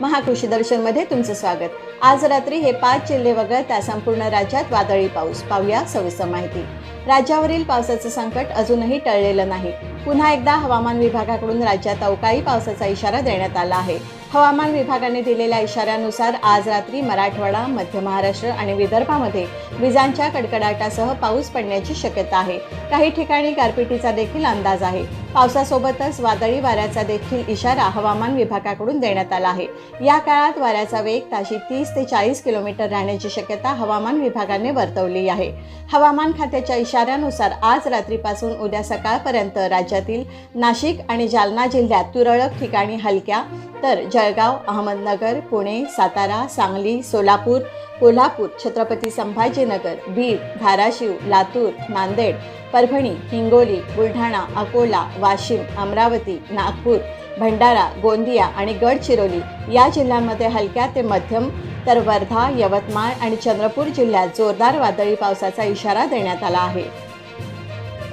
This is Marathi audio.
महाकृषी दर्शनमध्ये तुमचं स्वागत. आज रात्री हे पाच जिल्हे वगळता संपूर्ण राज्यात वादळी पाऊस. पाहूया सविस्तर माहिती. राज्यावरील पावसाचं संकट अजूनही टळलेलं नाही. पुन्हा एकदा हवामान विभागाकडून राज्यात अवकाळी पावसाचा इशारा देण्यात आला आहे. हवामान विभागाने दिलेल्या इशाऱ्यानुसार आज रात्री मराठवाडा मध्य महाराष्ट्र आणि विदर्भामध्ये विजांच्या कडकडाटासह पाऊस पडण्याची शक्यता आहे. काही ठिकाणी गारपिटीचा देखील अंदाज आहे. पावसासोबतच वादळी वाऱ्याचा देखील इशारा हवामान विभागाकडून देण्यात आला आहे. या काळात वाऱ्याचा वेग ताशी तीस ते चाळीस किलोमीटर राहण्याची शक्यता हवामान विभागाने वर्तवली आहे. हवामान खात्याच्या इशाऱ्यानुसार आज रात्रीपासून उद्या सकाळपर्यंत राज्यातील नाशिक आणि जालना जिल्ह्यात तुरळक ठिकाणी हलक्या तर जळगाव अहमदनगर पुणे सातारा सांगली सोलापूर कोल्हापूर छत्रपती संभाजीनगर बीड धाराशिव लातूर नांदेड परभणी हिंगोली बुलढाणा अकोला वाशिम अमरावती नागपूर भंडारा गोंदिया आणि गडचिरोली या जिल्ह्यांमध्ये हलक्या ते मध्यम तर वर्धा यवतमाळ आणि चंद्रपूर जिल्ह्यात जोरदार वादळी पावसाचा इशारा देण्यात आला आहे.